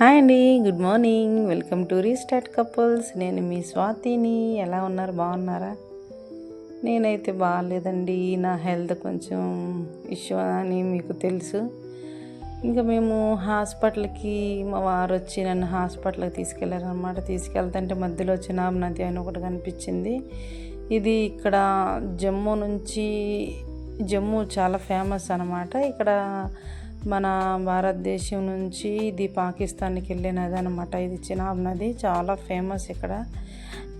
Hi అండి good morning. Welcome to restart couples. నేను మీ స్వాతిని. ఎలా ఉన్నారు? బాగున్నారా? నేనైతే బాగాలేదండి. నా హెల్త్ కొంచెం ఇష్యూ అని మీకు తెలుసు. ఇంకా మేము హాస్పిటల్కి మా వారు వచ్చి నన్ను హాస్పిటల్కి తీసుకెళ్ళారనమాట తీసుకెళ్తుంటే మధ్యలో చినాబ్ నది అని ఒకటి కనిపించింది. ఇది ఇక్కడ జమ్మూ నుంచి జమ్మూ చాలా ఫేమస్ అనమాట ఇక్కడ మన భారతదేశం నుంచి ఇది పాకిస్తాన్కి వెళ్ళే నది అనమాట ఇది చినాబ్ నది చాలా ఫేమస్ ఇక్కడ.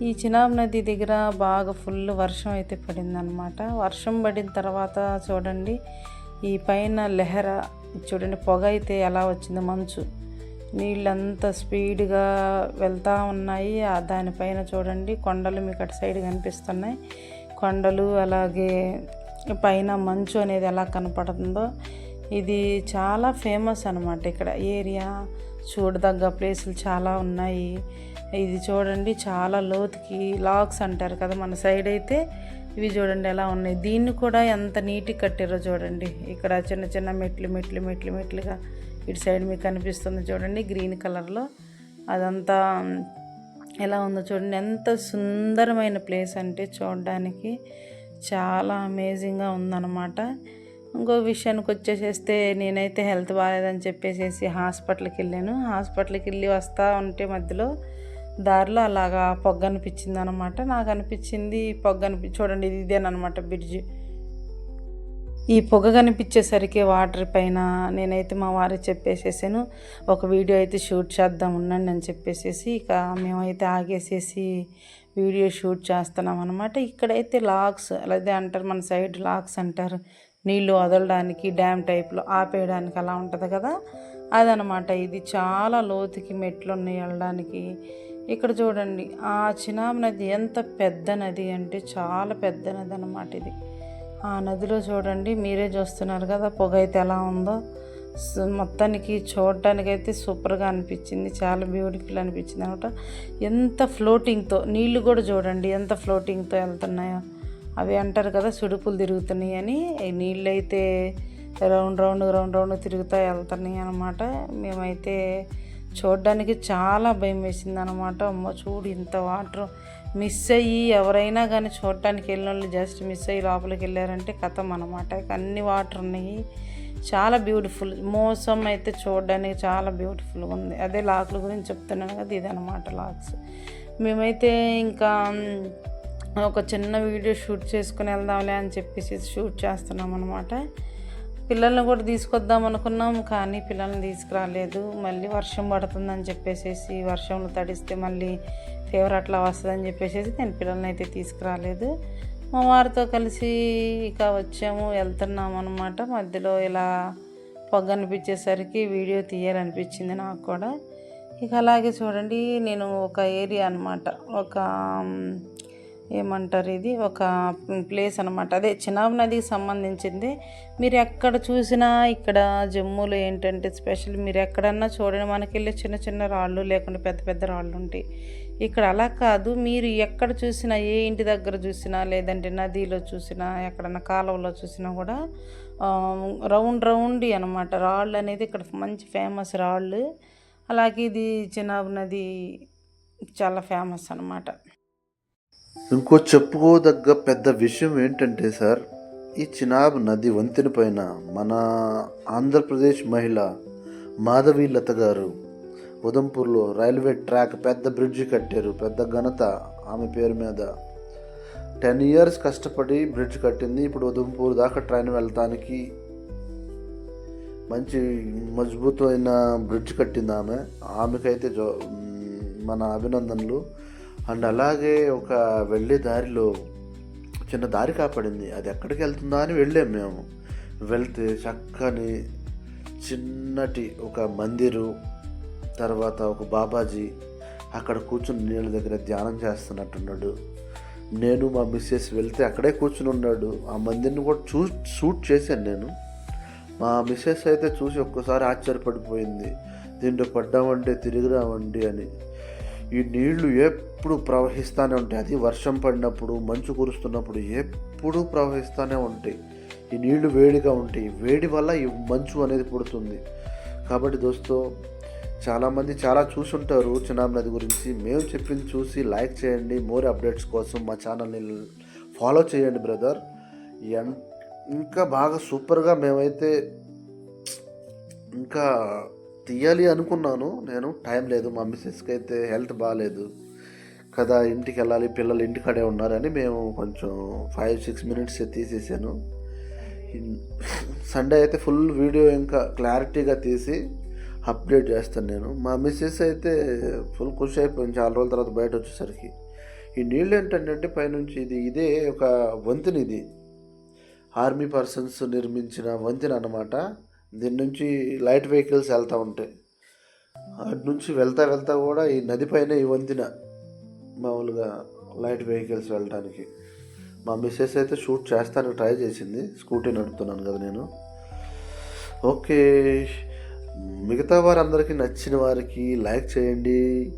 ఈ చినాబ్ నది దగ్గర బాగా ఫుల్ వర్షం అయితే పడిందనమాట. వర్షం పడిన తర్వాత చూడండి ఈ పైన లెహర చూడండి పొగ అయితే ఎలా వచ్చింది మంచు. నీళ్ళంతా స్పీడ్గా వెళ్తూ ఉన్నాయి. దానిపైన చూడండి కొండలు మీకు అటు సైడ్ కనిపిస్తున్నాయి. కొండలు అలాగే పైన మంచు అనేది ఎలా కనపడుతుందో ఇది చాలా ఫేమస్ అనమాట ఇక్కడ. ఏరియా చూడదగ్గ ప్లేసులు చాలా ఉన్నాయి. ఇది చూడండి చాలా లోతుకి లాక్స్ అంటారు కదా మన సైడ్ అయితే. ఇవి చూడండి ఎలా ఉన్నాయి. దీన్ని కూడా ఎంత నీట్గా కట్టారో చూడండి. ఇక్కడ చిన్న చిన్న మెట్లు మెట్లు మెట్లు మెట్లుగా ఇటు సైడ్ మీకు కనిపిస్తుంది చూడండి గ్రీన్ కలర్లో. అదంతా ఎలా ఉందో చూడండి. ఎంత సుందరమైన ప్లేస్ అంటే చూడడానికి చాలా అమేజింగ్గా ఉందన్నమాట. ఇంకో విషయానికి వచ్చేసేస్తే నేనైతే హెల్త్ బాగాలేదని చెప్పేసేసి హాస్పిటల్కి వెళ్ళాను. హాస్పిటల్కి వెళ్ళి వస్తూ ఉంటే మధ్యలో దారిలో అలాగా పొగ అనిపించింది అనమాట నాకు అనిపించింది పొగ అనిపి చూడండి ఇది ఇదేనమాట బ్రిడ్జ్. ఈ పొగ కనిపించేసరికి వాటర్ పైన నేనైతే మా వారికి చెప్పేసేసాను ఒక వీడియో అయితే షూట్ చేద్దాం ఉండండి అని చెప్పేసేసి ఇక మేమైతే ఆగేసేసి వీడియో షూట్ చేస్తున్నాం అనమాట ఇక్కడైతే లాక్స్ అదే అంటారు మన సైడ్ లాక్స్ అంటారు. నీళ్ళు వదలడానికి డ్యామ్ టైప్లో ఆపేయడానికి అలా ఉంటుంది కదా? అదనమాట. ఇది చాలా లోతుకి మెట్లు ఉన్నాయి వెళ్ళడానికి. ఇక్కడ చూడండి ఆ చినామ నది ఎంత పెద్ద నది అంటే చాలా పెద్ద నది అనమాట ఇది. ఆ నదిలో చూడండి మీరే చూస్తున్నారు కదా పొగ అయితే ఎలా ఉందో. మొత్తానికి చూడటానికి అయితే సూపర్గా అనిపించింది. చాలా బ్యూటిఫుల్ అనిపించింది అనమాట ఎంత ఫ్లోటింగ్తో నీళ్ళు కూడా చూడండి ఎంత ఫ్లోటింగ్తో వెళ్తున్నాయో. అవి అంటారు కదా సుడుపులు తిరుగుతున్నాయి అని. నీళ్ళు అయితే రౌండ్ రౌండ్ రౌండ్ రౌండ్ తిరుగుతూ వెళ్తున్నాయి అనమాట మేమైతే చూడడానికి చాలా భయం వేసింది అనమాట అమ్మో చూడు ఇంత వాటర్ మిస్ అయ్యి ఎవరైనా కానీ చూడటానికి వెళ్ళిన వాళ్ళు జస్ట్ మిస్ అయ్యి లోపలికి వెళ్ళారంటే కథం అనమాట అన్ని వాటర్ ఉన్నాయి. చాలా బ్యూటిఫుల్ మోసం అయితే చూడడానికి చాలా బ్యూటిఫుల్గా ఉంది. అదే లాక్ల గురించి చెప్తున్నాను కదా ఇదనమాట లాక్స్. మేమైతే ఇంకా ఒక చిన్న వీడియో షూట్ చేసుకుని వెళ్దాంలే అని చెప్పేసి షూట్ చేస్తున్నాం అనమాట పిల్లల్ని కూడా తీసుకొద్దాం అనుకున్నాం కానీ పిల్లల్ని తీసుకురాలేదు. మళ్ళీ వర్షం పడుతుందని చెప్పేసి వర్షంలో తడిస్తే మళ్ళీ ఫీవర్ అట్లా వస్తుందని చెప్పేసి నేను పిల్లల్ని అయితే తీసుకురాలేదు. మా వారితో కలిసి ఇక వచ్చాము వెళ్తున్నాం అనమాట మధ్యలో ఇలా పొగ అనిపించేసరికి వీడియో తీయాలనిపించింది నాకు కూడా. ఇక అలాగే చూడండి నేను ఒక ఏరియా అనమాట ఒక ఏమంటారు ఇది? ఒక ప్లేస్ అనమాట అదే చినాబ్ నదికి సంబంధించింది. మీరు ఎక్కడ చూసినా ఇక్కడ జమ్మూలో ఏంటంటే స్పెషల్ మీరు ఎక్కడన్నా చూడండి మనకి వెళ్ళి చిన్న చిన్న రాళ్ళు లేకుంటే పెద్ద పెద్ద రాళ్ళు ఉంటాయి. ఇక్కడ అలా కాదు. మీరు ఎక్కడ చూసినా ఏ ఇంటి దగ్గర చూసినా లేదంటే నదిలో చూసినా ఎక్కడన్నా కాలువలో చూసినా కూడా రౌండ్ రౌండ్ అనమాట రాళ్ళు అనేది ఇక్కడ మంచి ఫేమస్ రాళ్ళు. అలాగే ఇది చినాబ్ నది చాలా ఫేమస్ అనమాట ఇంకో చెప్పుకోదగ్గ పెద్ద విషయం ఏంటంటే సార్ ఈ చినాబ్ నది వంతెన పైన మన ఆంధ్రప్రదేశ్ మహిళ మాధవి లత గారు ఉదంపూర్లో రైల్వే ట్రాక్ పెద్ద బ్రిడ్జి కట్టారు. పెద్ద ఘనత ఆమె పేరు మీద. టెన్ ఇయర్స్ కష్టపడి బ్రిడ్జ్ కట్టింది. ఇప్పుడు ఉదంపూర్ దాకా ట్రైన్ వెళ్తానికి మంచి మజబూతమైన బ్రిడ్జ్ కట్టింది ఆమె. ఆమెకైతే జో మన అభినందనలు. అండ్ అలాగే ఒక వెళ్ళే దారిలో చిన్న దారి కాపాడింది. అది ఎక్కడికి వెళ్తుందా అని వెళ్ళాం మేము. వెళ్తే చక్కని చిన్నటి ఒక మందిరు తర్వాత ఒక బాబాజీ అక్కడ కూర్చుని నీళ్ళ దగ్గర ధ్యానం చేస్తున్నట్టున్నాడు. నేను మా మిస్సెస్ వెళ్తే అక్కడే కూర్చుని ఉన్నాడు. ఆ మందిర్ని కూడా చూ షూట్ చేశాను నేను. మా మిస్సెస్ అయితే చూసి ఒక్కసారి ఆశ్చర్యపడిపోయింది. దీంట్లో పడ్డామంటే తిరిగి రావండి అని. ఈ నీళ్ళు ఎప్పుడు ప్రవహిస్తూనే ఉంటాయి. అది వర్షం పడినప్పుడు మంచు కురుస్తున్నప్పుడు ఎప్పుడూ ప్రవహిస్తూనే ఉంటాయి. ఈ నీళ్ళు వేడిగా ఉంటాయి. వేడి వల్ల ఈ మంచు అనేది పుడుతుంది. కాబట్టి దోస్తో చాలామంది చాలా చూసుంటారు చిన్నాబ్ నది గురించి. మేము చెప్పింది చూసి లైక్ చేయండి. మోర్ అప్డేట్స్ కోసం మా ఛానల్ని ఫాలో చేయండి బ్రదర్. ఇంకా బాగా సూపర్గా మేమైతే ఇంకా తీయాలి అనుకున్నాను. నేను టైం లేదు మా మిస్సెస్కి అయితే హెల్త్ బాగాలేదు కదా ఇంటికి వెళ్ళాలి పిల్లలు ఇంటికాడే ఉన్నారని మేము కొంచెం ఫైవ్ సిక్స్ మినిట్స్ తీసేసాను. సండే అయితే ఫుల్ వీడియో ఇంకా క్లారిటీగా తీసి అప్డేట్ చేస్తాను నేను. మా మిస్సెస్ అయితే ఫుల్ ఖుషి అయిపోయింది. చాలా రోజుల తర్వాత బయట వచ్చేసరికి. ఈ నీళ్ళు ఏంటంటే పైనుంచి ఇది ఇదే ఒక వంతెన ఇది. ఆర్మీ పర్సన్స్ నిర్మించిన వంతెన అన్నమాట. దీని నుంచి లైట్ వెహికల్స్ వెళ్తూ ఉంటాయి. అటు నుంచి వెళ్తా వెళ్తా కూడా ఈ నది పైన ఈ వంతిన మామూలుగా లైట్ వెహికల్స్ వెళ్ళడానికి మా మిస్సెస్ అయితే షూట్ చేస్తానికి ట్రై చేసింది. స్కూటీ నడుపుతున్నాను కదా నేను. ఓకే. మిగతా వారందరికీ నచ్చిన వారికి లైక్ చేయండి.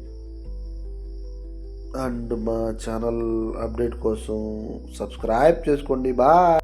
అండ్ మా ఛానల్ అప్డేట్ కోసం సబ్స్క్రైబ్ చేసుకోండి. బాయ్.